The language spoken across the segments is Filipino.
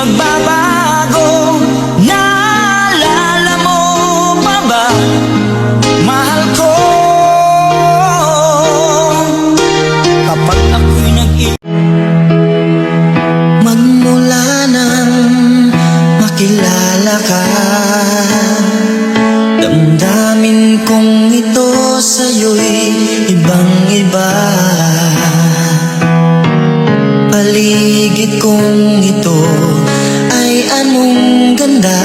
magbabago. Naalala mo pa ba, mahal ko. Kapag ako'y nag Magmula nang makilala ka Damdamin kong ito sa'yo'y ibang iba. Paligid kong ito kong ganda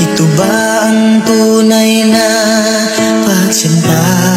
Ito ba ang tunay na pagsimpa?